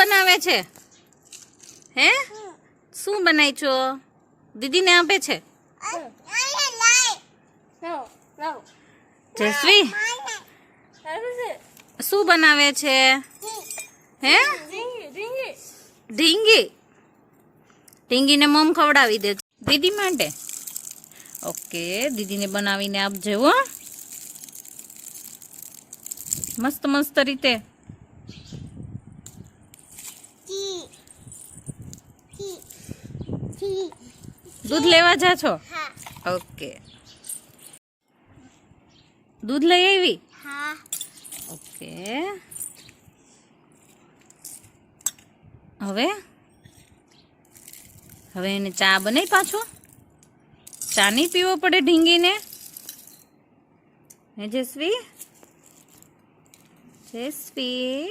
બનાવે છે? હે? શું બનાવી છો? દીદીને આપે છે? જસવી? શું બનાવે છે? હે? ઢીંગી. ઢીંગીને મમ ખવડાવી દે. દીદી માટે. ઓકે, દીદીને બનાવીને આપજે મસ્ત મસ્ત રીતે. દૂધ લેવા જા છો? ઓકે. દૂધ લઈ આવી ઓકે. હવે? હવે એને ચા બનાવી પાછો? ચા નહીં પીવો પડે ઢીંગીને? હે જસવી? જસવી?